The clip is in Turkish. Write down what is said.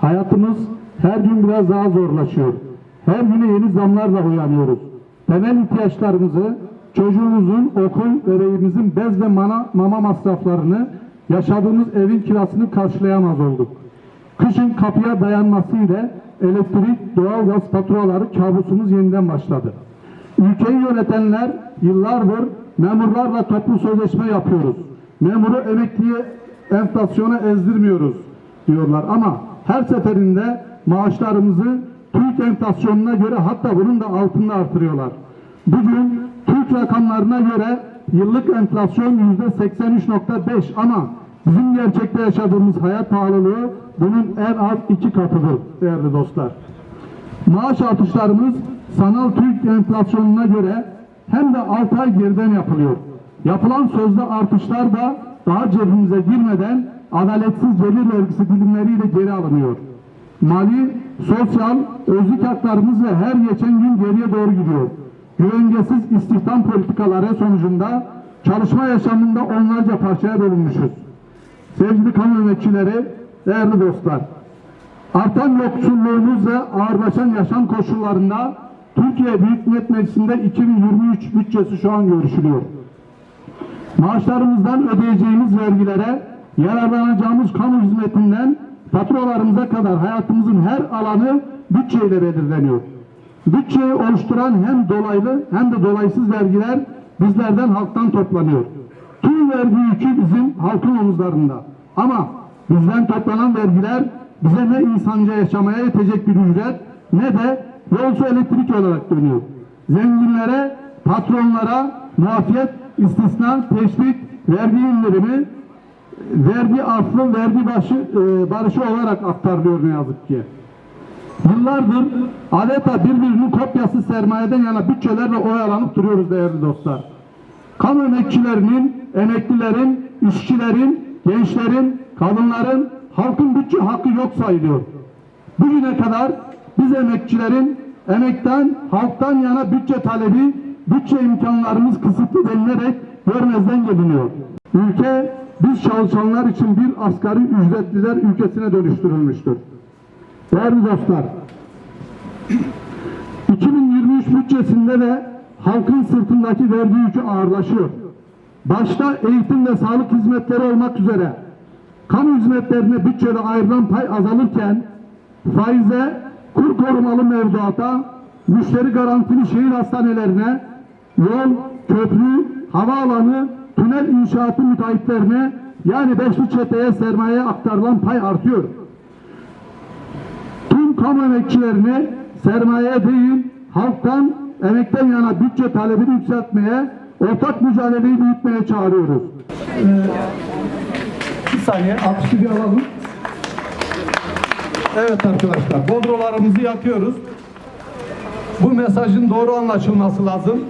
Hayatımız her gün biraz daha zorlaşıyor. Her güne yeni zamlarla uyanıyoruz. Temel ihtiyaçlarımızı, çocuğumuzun okul ve beyimizin bez ve mana, mama masraflarını, yaşadığımız evin kirasını karşılayamaz olduk. Kışın kapıya dayanması ile elektrik, doğalgaz faturaları kabusumuz yeniden başladı. Ülkeyi yönetenler yıllardır memurlarla toplu sözleşme yapıyoruz. Memuru emekliye enflasyona ezdirmiyoruz diyorlar ama her seferinde maaşlarımızı Türk enflasyonuna göre hatta bunun da altında artırıyorlar. Bugün Türk rakamlarına göre yıllık enflasyon yüzde 83.5 ama bizim gerçekte yaşadığımız hayat pahalılığı bunun en az iki katıdır değerli dostlar. Maaş artışlarımız sanal Türk enflasyonuna göre hem de 6 ay geriden yapılıyor. Yapılan sözde artışlar da daha cebimize girmeden adaletsiz gelir vergisi dilimleriyle geri alınıyor. Mali, sosyal, özlük haklarımız ve her geçen gün geriye doğru gidiyor. Güvencesiz istihdam politikaları sonucunda çalışma yaşamında onlarca parçaya bölünmüşüz. Sevgili kamu emekçileri, değerli dostlar, Artan yoksulluğumuz ve ağırlaşan yaşam koşullarında Türkiye Büyük Millet Meclisi'nde 2023 bütçesi şu an görüşülüyor. Maaşlarımızdan ödeyeceğimiz vergilere, yararlanacağımız kamu hizmetinden faturalarımıza kadar hayatımızın her alanı bütçeyle belirleniyor. Bütçeyi oluşturan hem dolaylı hem de dolaysız vergiler bizlerden halktan toplanıyor. Tüm vergi yükü bizim halkın omuzlarında. Ama bizden toplanan vergiler bize ne insanca yaşamaya yetecek bir ücret ne de yolcu elektrik olarak dönüyor. Zenginlere, patronlara muafiyet, istisna, teşvik, vergi indirimi, vergi affı, vergi başı, e, barışı olarak aktarılıyor ne yazık ki. Yıllardır adeta birbirinin kopyası sermayeden yana bütçelerle oyalanıp duruyoruz değerli dostlar. Kamu emekçilerinin, emeklilerin, işçilerin, gençlerin, kadınların, halkın bütçe hakkı yok sayılıyor. Bugüne kadar biz emekçilerin emekten, halktan yana bütçe talebi, bütçe imkanlarımız kısıtlı denilerek görmezden geliniyor. Ülke biz çalışanlar için bir asgari ücretliler ülkesine dönüştürülmüştür. Değerli dostlar, 2023 bütçesinde de halkın sırtındaki vergi yükü ağırlaşıyor. Başta eğitim ve sağlık hizmetleri olmak üzere kamu hizmetlerine bütçede ayrılan pay azalırken faize, kur korumalı mevduata, müşteri garantili şehir hastanelerine, yol, köprü, havaalanı, tünel inşaatı müteahhitlerine yani beşli çeteye sermaye aktarılan pay artıyor tüm kamu emekçilerini sermaye değil, halktan, emekten yana bütçe talebini yükseltmeye, ortak mücadeleyi büyütmeye çağırıyoruz. Ee, bir saniye, alkışı bir alalım. Evet arkadaşlar, bodrolarımızı yakıyoruz. Bu mesajın doğru anlaşılması lazım.